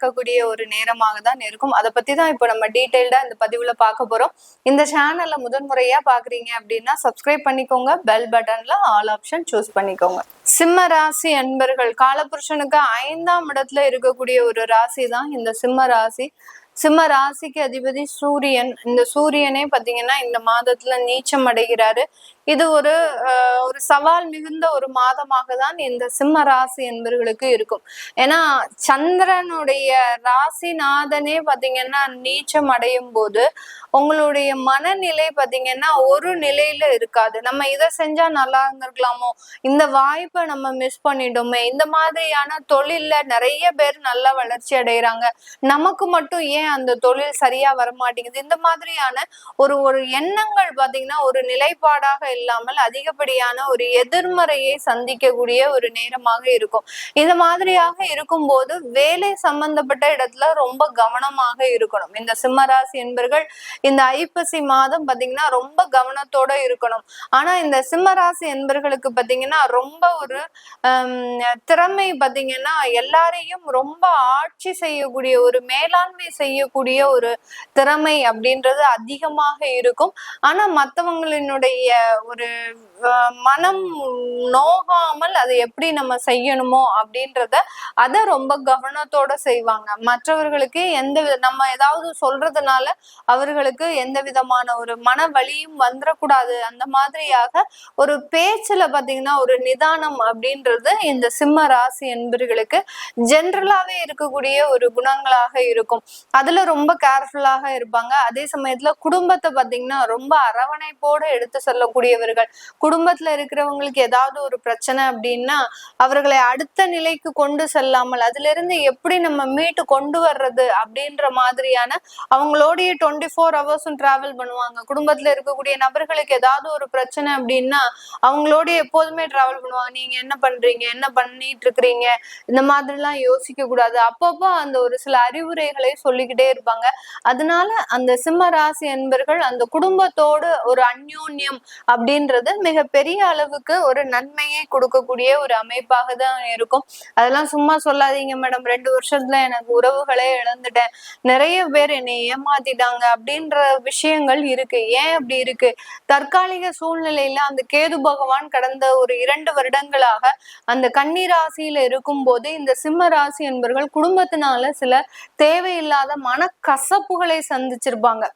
நடக்கக்கூடிய ஒரு நேரமாக தான் இருக்கும். அதை பத்தி தான் இப்போ நம்ம டீட்டெயில்டா இந்த பதிவுல பார்க்க போறோம். இந்த சேனல்ல முதன்முறையா பாக்குறீங்க அப்படின்னா சப்ஸ்கிரைப் பண்ணிக்கோங்க. பெல் பட்டன்ல ஆல் ஆப்ஷன் சூஸ் பண்ணிக்கோங்க. சிம்ம ராசி அன்பர்கள் காலபுருஷனுக்கு ஐந்தாம் இடத்துல இருக்கக்கூடிய ஒரு ராசி தான் இந்த சிம்ம ராசி. சிம்ம ராசிக்கு அதிபதி சூரியன். இந்த சூரியனே பாத்தீங்கன்னா இந்த மாதத்துல நீச்சம் அடைகிறாரு. இது ஒரு ஒரு சவால் மிகுந்த ஒரு மாதமாக தான் இந்த சிம்ம ராசி என்பவர்களுக்கு இருக்கும். ஏன்னா சந்திரனுடைய ராசிநாதனே பாத்தீங்கன்னா நீச்சம் அடையும் போது உங்களுடைய மனநிலை பாத்தீங்கன்னா ஒரு நிலையில இருக்காது. நம்ம இதை செஞ்சா நல்லா இருந்திருக்கலாமோ? இந்த வாய்ப்பை நம்ம மிஸ் பண்ணிட்டோமே? இந்த மாதிரியான தொழில்ல நிறைய பேர் நல்லா வளர்ச்சி அடைகிறாங்க நமக்கு மட்டும் ஏன் அந்த தொழில் சரியா வரமாட்டேங்குது? இந்த மாதிரியான ஒரு ஒரு எண்ணங்கள் பாத்தீங்கன்னா ஒரு நிலைப்பாடாக இல்லாமல் அதிகப்படியான ஒரு எதிர்மறையை சந்திக்கக்கூடிய ஒரு நேரமாக இருக்கும். இந்த மாதிரியாக இருக்கும்போது வேலை சம்பந்தப்பட்ட இடத்துல ரொம்ப கவனமாக இருக்கணும். இந்த சிம்மராசி என்பர்கள் இந்த ஐப்பசி மாதம் பாத்தீங்கன்னா ரொம்ப கவனத்தோட இருக்கணும். ஆனா இந்த சிம்மராசி என்பர்களுக்கு பாத்தீங்கன்னா ரொம்ப ஒரு திறமை பாத்தீங்கன்னா எல்லாரையும் ரொம்ப ஆட்சி செய்யக்கூடிய ஒரு மேலாண்மை செய்யக்கூடிய ஒரு திறமை அப்படின்றது அதிகமாக இருக்கும். ஆனா மத்தவங்களினுடைய ஒரு மனம் நோகாமல் அதை எப்படி நம்ம செய்யணுமோ அப்படின்றத அதை ரொம்ப கவனத்தோட செய்வாங்க. மற்றவர்களுக்கு எந்த நம்ம ஏதாவது சொல்றதுனால அவர்களுக்கு எந்த விதமான ஒரு மன வழியும் வந்துடக்கூடாது அந்த மாதிரியாக ஒரு பேச்சுல பாத்தீங்கன்னா ஒரு நிதானம் அப்படின்றது இந்த சிம்ம ராசி என்பர்களுக்கு ஜென்ரலாவே இருக்கக்கூடிய ஒரு குணங்களாக இருக்கும். அதுல ரொம்ப கேர்ஃபுல்லாக இருப்பாங்க. அதே சமயத்துல குடும்பத்தை பாத்தீங்கன்னா ரொம்ப அரவணைப்போடு எடுத்து கூடியவர்கள் குடும்பத்துல இருக்கிறவங்களுக்கு ஏதாவது ஒரு பிரச்சனை அப்படின்னா அவர்களை அடுத்த நிலைக்கு கொண்டு செல்லாமல் அதுல இருந்து எப்படி நம்ம மீட்டு கொண்டு வர்றது அப்படின்ற மாதிரியான அவங்களோடைய டுவெண்ட்டி ஃபோர் ஹவர்ஸும் டிராவல் பண்ணுவாங்க. குடும்பத்துல இருக்கக்கூடிய நபர்களுக்கு ஏதாவது ஒரு பிரச்சனை அப்படின்னா அவங்களோட எப்போதுமே டிராவல் பண்ணுவாங்க. நீங்க என்ன பண்றீங்க? என்ன பண்ணிட்டு இருக்கிறீங்க? இந்த மாதிரிலாம் யோசிக்க கூடாது. அப்பப்போ அந்த ஒரு சில அறிவுரைகளை சொல்லிக்கிட்டே இருப்பாங்க. அதனால அந்த சிம்ம ராசி என்பர்கள் அந்த குடும்பத்தோடு ஒரு அந்யோன்யம் அப்படின்றது மிகப்பெரிய அளவுக்கு ஒரு நன்மையை கொடுக்கக்கூடிய ஒரு அமைப்பாக தான் இருக்கும். அதெல்லாம் சும்மா சொல்லாதீங்க மேடம். ரெண்டு வருஷத்துல எனக்கு உறவுகளே இழந்துட்டேன். நிறைய பேர் என்னை ஏமாத்திட்டாங்க அப்படின்ற விஷயங்கள் இருக்கு. ஏன் அப்படி இருக்கு? தற்காலிக சூழ்நிலையில அந்த கேது பகவான் கடந்த ஒரு இரண்டு வருடங்களாக அந்த கன்னி ராசியில இருக்கும் போது இந்த சிம்ம ராசி என்பவர்கள் குடும்பத்தினால சில தேவையில்லாத மனக்கசப்புகளை சந்திச்சிருப்பாங்க.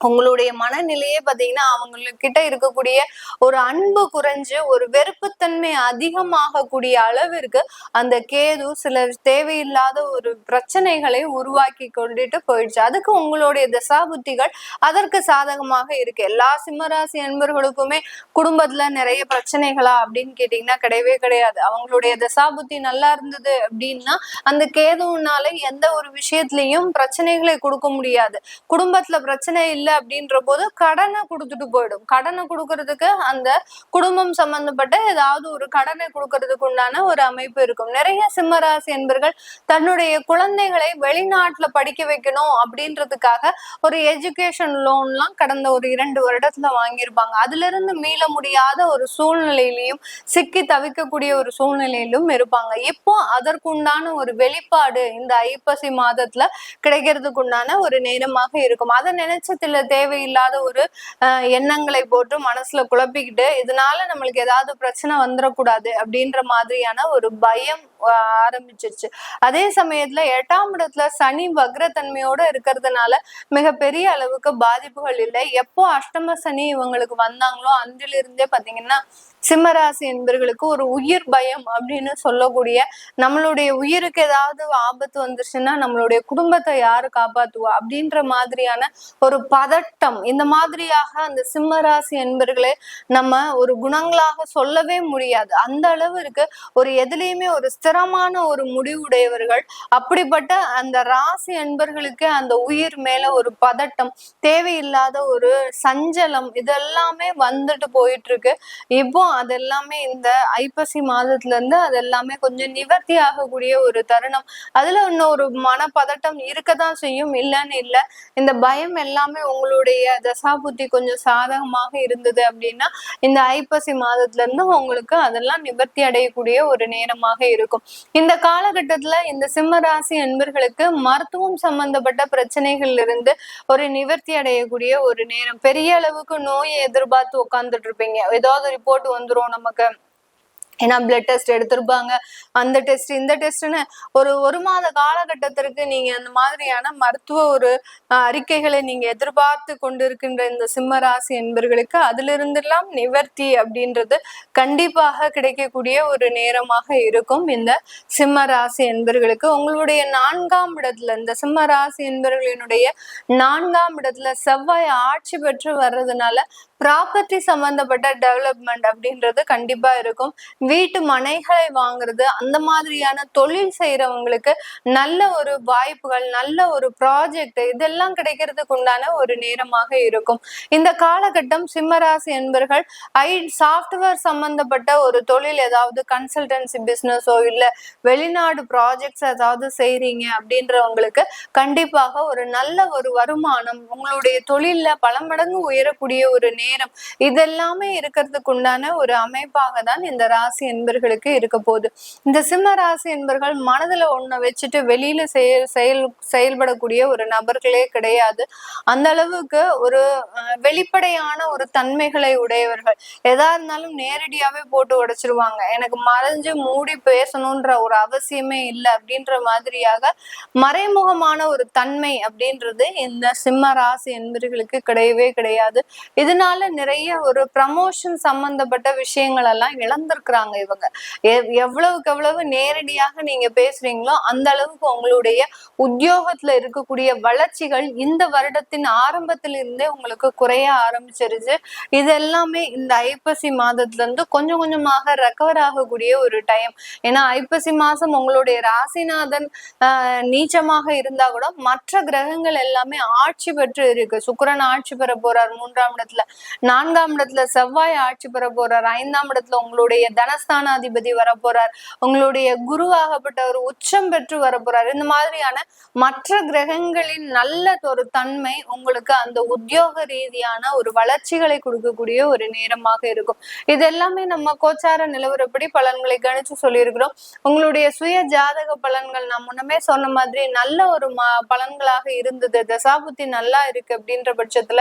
உங்களுடைய மனநிலையே பாத்தீங்கன்னா அவங்கக்கிட்ட இருக்கக்கூடிய ஒரு அன்பு குறைஞ்சு ஒரு வெறுப்புத்தன்மை அதிகமாகக்கூடிய அளவிற்கு அந்த கேது சில தேவையில்லாத ஒரு பிரச்சனைகளை உருவாக்கி கொண்டுட்டு போயிடுச்சு. அதுக்கு உங்களுடைய தசாபுத்திகள் அதற்கு சாதகமாக இருக்கு. எல்லா சிம்மராசி அன்பர்களுக்குமே குடும்பத்துல நிறைய பிரச்சனைகளா அப்படின்னு கேட்டீங்கன்னா கிடையவே கிடையாது. அவங்களுடைய தசாபுத்தி நல்லா இருந்தது அப்படின்னா அந்த கேதுனால எந்த ஒரு விஷயத்திலையும் பிரச்சனைகளை கொடுக்க முடியாது. குடும்பத்துல பிரச்சனை இல்லை இல்லை அப்படின்ற போது கடனை கொடுத்துட்டு போயிடும். கடனை கொடுக்கறதுக்கு அந்த குடும்பம் சம்பந்தப்பட்ட ஏதாவது ஒரு கடனை கொடுக்கறதுக்கு உண்டான ஒரு அமைப்பு இருக்கும். நிறைய சிம்மராசி என்பர்கள் தன்னுடைய குழந்தைகளை வெளிநாட்டுல படிக்க வைக்கணும் அப்படின்றதுக்காக ஒரு எஜுகேஷன் லோன்லாம் கடந்த ஒரு இரண்டு வருடத்துல வாங்கியிருப்பாங்க. அதுல இருந்து மீள முடியாத ஒரு சூழ்நிலையிலையும் சிக்கி தவிக்கக்கூடிய ஒரு சூழ்நிலையிலும் இருப்பாங்க. இப்போ அதற்குண்டான ஒரு வெளிப்பாடு இந்த ஐப்பசி மாதத்துல கிடைக்கிறதுக்கு உண்டான ஒரு நேரமாக இருக்கும். அதை நினைச்சதுல தேவையில்லாத ஒரு எண்ணங்களை போட்டு மனசுல குழப்பிக்கிட்டு இதனால நம்மளுக்கு ஏதாவது பிரச்சனை வந்துடக்கூடாது அப்படின்ற மாதிரியான ஒரு பயம் ஆரம்பிச்சிருச்சு. அதே சமயத்துல எட்டாம் இடத்துல சனி வக்ரத்தன்மையோட இருக்கிறதுனால மிகப்பெரிய அளவுக்கு பாதிப்புகள் இல்லை. எப்போ அஷ்டம சனி இவங்களுக்கு வந்தாங்களோ அன்றிலிருந்தே பாத்தீங்கன்னா சிம்மராசி என்பர்களுக்கு ஒரு உயிர் பயம் அப்படின்னு சொல்லக்கூடிய நம்மளுடைய உயிருக்கு ஏதாவது ஆபத்து வந்துருச்சுன்னா நம்மளுடைய குடும்பத்தை யாரு காப்பாத்துவா அப்படின்ற மாதிரியான ஒரு பதட்டம் இந்த மாதிரியாக அந்த சிம்மராசி என்பர்களே நம்ம ஒரு குணங்களாக சொல்லவே முடியாது. அந்த அளவு இருக்கு. ஒரு எதுலேயுமே ஒரு உயரமான ஒரு முடிவுடையவர்கள் அப்படிப்பட்ட அந்த ராசி அன்பர்களுக்கு அந்த உயிர் மேல ஒரு பதட்டம் தேவையில்லாத ஒரு சஞ்சலம் இதெல்லாமே வந்துட்டு போயிட்டு இருக்கு இப்போ அதெல்லாமே இந்த ஐப்பசி மாதத்துல இருந்து அதெல்லாமே கொஞ்சம் நிவர்த்தி ஆகக்கூடிய ஒரு தருணம். அதுல இன்னும் ஒரு மனப்பதட்டம் இருக்கதான் செய்யும். இல்லைன்னு இல்லை. இந்த பயம் எல்லாமே உங்களுடைய தசாபுத்தி கொஞ்சம் சாதகமாக இருந்தது அப்படின்னா இந்த ஐப்பசி மாதத்துல இருந்து உங்களுக்கு அதெல்லாம் நிவர்த்தி அடையக்கூடிய ஒரு நேரமாக இருக்கும். இந்த காலகட்டத்துல இந்த சிம்ம ராசி அன்பர்களுக்கு மருத்துவம் சம்பந்தப்பட்ட பிரச்சனைகள்ல இருந்து ஒரு நிவர்த்தி அடையக்கூடிய ஒரு நேரம். பெரிய அளவுக்கு நோயை எதிர்பார்த்து உட்கார்ந்துட்டு இருப்பீங்க. ஏதாவது ரிப்போர்ட் வந்துரும் நமக்கு. ஏன்னா பிளட் டெஸ்ட் எடுத்திருப்பாங்க. அந்த டெஸ்ட் இந்த டெஸ்ட்னு ஒரு ஒரு மாத காலகட்டத்திற்கு நீங்க அந்த மாதிரியான மருத்துவ ஒரு அறிக்கைகளை நீங்க எதிர்பார்த்து கொண்டிருக்கின்ற இந்த சிம்ம ராசி என்பர்களுக்கு அதுல இருந்தெல்லாம் நிவர்த்தி அப்படின்றது கண்டிப்பாக கிடைக்கக்கூடிய ஒரு நேரமாக இருக்கும் இந்த சிம்ம ராசி என்பர்களுக்கு. உங்களுடைய நான்காம் இடத்துல இந்த சிம்ம ராசி என்பர்களினுடைய நான்காம் இடத்துல செவ்வாய் ஆட்சி பெற்று வர்றதுனால ப்ராப்பர்ட்டி சம்பந்தப்பட்ட டெவலப்மெண்ட் அப்படின்றது கண்டிப்பா இருக்கும். வீட்டு மனைகளை வாங்குறது அந்த மாதிரியான தொழில் செய்யறவங்களுக்கு நல்ல ஒரு வாய்ப்புகள் நல்ல ஒரு ப்ராஜெக்ட் இதெல்லாம் கிடைக்கிறதுக்கு உண்டான ஒரு நேரமாக இருக்கும். இந்த காலகட்டம் சிம்மராசி என்பர்கள் ஐ சாஃப்ட்வேர் சம்பந்தப்பட்ட ஒரு தொழில் ஏதாவது கன்சல்டன்சி பிஸ்னஸோ இல்லை வெளிநாடு ப்ராஜெக்ட்ஸ் ஏதாவது செய்றீங்க அப்படின்றவங்களுக்கு கண்டிப்பாக ஒரு நல்ல ஒரு வருமானம் உங்களுடைய தொழில்ல பல மடங்கு உயரக்கூடிய ஒரு நேரம் இதெல்லாமே இருக்கிறதுக்கு உண்டான ஒரு அமைப்பாக தான் இந்த ராசி என்பர்களுக்கு இருக்க போகுது. இந்த சிம்ம ராசி என்பர்கள் மனதுல ஒண்ணு வச்சுட்டு வெளியில செயல் செயல் செயல்படக்கூடிய ஒரு நபர்களே கிடையாது. அந்த அளவுக்கு ஒரு வெளிப்படையான ஒரு தன்மைகளை உடையவர்கள். எதா இருந்தாலும் நேரடியாவே போட்டு உடைச்சிருவாங்க. எனக்கு மறைஞ்சு மூடி பேசணும்ன்ற ஒரு அவசியமே இல்லை அப்படின்ற மாதிரியாக மறைமுகமான ஒரு தன்மை அப்படின்றது இந்த சிம்ம ராசி என்பர்களுக்கு கிடையவே கிடையாது. இதனால நிறைய ஒரு ப்ரமோஷன் சம்பந்தப்பட்ட விஷயங்கள் எல்லாம் இழந்திருக்கிறாங்க இவங்க. எவ்வளவுக்கு எவ்வளவு நேரடியாக நீங்க பேசுறீங்களோ அந்த அளவுக்கு உங்களுடைய உத்தியோகத்துல இருக்கக்கூடிய வளர்ச்சிகள் இந்த வருடத்தின் ஆரம்பத்தில் இருந்தே உங்களுக்கு குறைய ஆரம்பிச்சிருச்சு. இது எல்லாமே இந்த ஐப்பசி மாதத்துல இருந்து கொஞ்சம் கொஞ்சமாக ரெக்கவர் ஆகக்கூடிய ஒரு டைம் ஏன்னா ஐப்பசி மாசம் உங்களுடைய ராசிநாதன் நீச்சமாக இருந்தா கூட மற்ற கிரகங்கள் எல்லாமே ஆட்சி பெற்று இருக்கு. சுக்கரன் ஆட்சி பெற போறார் மூன்றாம் இடத்துல. நான்காம் இடத்துல செவ்வாய் ஆட்சி பெற போறார். ஐந்தாம் இடத்துல உங்களுடைய தனஸ்தானாதிபதி வர போறார். உங்களுடைய குருவாகப்பட்டவர் உச்சம் பெற்று வர போறார். இந்த மாதிரியான மற்ற கிரகங்களின் நல்ல ஒரு தன்மை உங்களுக்கு அந்த உத்தியோக ரீதியான ஒரு வளர்ச்சிகளை கொடுக்கக்கூடிய ஒரு நேரமாக இருக்கும். இது எல்லாமே நம்ம கோச்சார நிலவரப்படி பலன்களை கணிச்சு சொல்லியிருக்கிறோம். உங்களுடைய சுய ஜாதக பலன்கள் நான் முன்னமே சொன்ன மாதிரி நல்ல ஒரு பலன்களாக இருந்தது. தசாபுத்தி நல்லா இருக்கு அப்படின்ற பட்சத்துல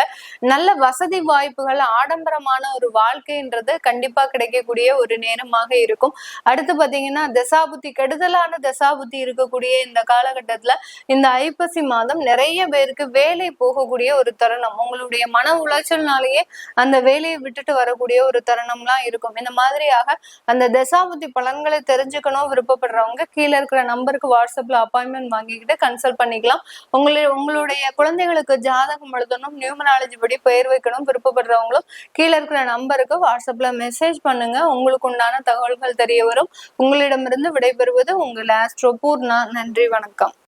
நல்ல வசதி வாய்ப்பு வாய்ப்புகள் ஆடம்பரமான ஒரு வாழ்க்கைன்றது கண்டிப்பா கிடைக்கக்கூடிய ஒரு நேரமாக இருக்கும். அடுத்து பாத்தீங்கன்னா தசாபுத்தி கெடுதலான தசாபுத்தி இருக்கக்கூடிய இந்த காலகட்டத்துல இந்த ஐப்பசி மாதம் நிறைய பேருக்கு வேலை போகக்கூடிய ஒரு தருணம். உங்களுடைய மன உளைச்சல்னாலேயே அந்த வேலையை விட்டுட்டு வரக்கூடிய ஒரு தருணம்லாம் இருக்கும். இந்த மாதிரியாக அந்த தசாபுத்தி பலன்களை தெரிஞ்சுக்கணும் விருப்பப்படுறவங்க கீழே இருக்கிற நம்பருக்கு வாட்ஸ்அப்ல அப்பாயின்மெண்ட் வாங்கிக்கிட்டு கன்சல்ட் பண்ணிக்கலாம். உங்களுடைய உங்களுடைய குழந்தைகளுக்கு ஜாதகம் எழுதணும் நியூமராலஜி படி பெயர் வைக்கணும் விருப்பப்படுறவங்களும் கீழே இருக்கிற நம்பருக்கு வாட்ஸ்அப்ல மெசேஜ் பண்ணுங்க. உங்களுக்கு உண்டான தகவல்கள் தெரிய வரும். உங்களிடமிருந்து விடைபெறுவது உங்கள் ஆஸ்ட்ரோ பூர்ணா. நன்றி வணக்கம்.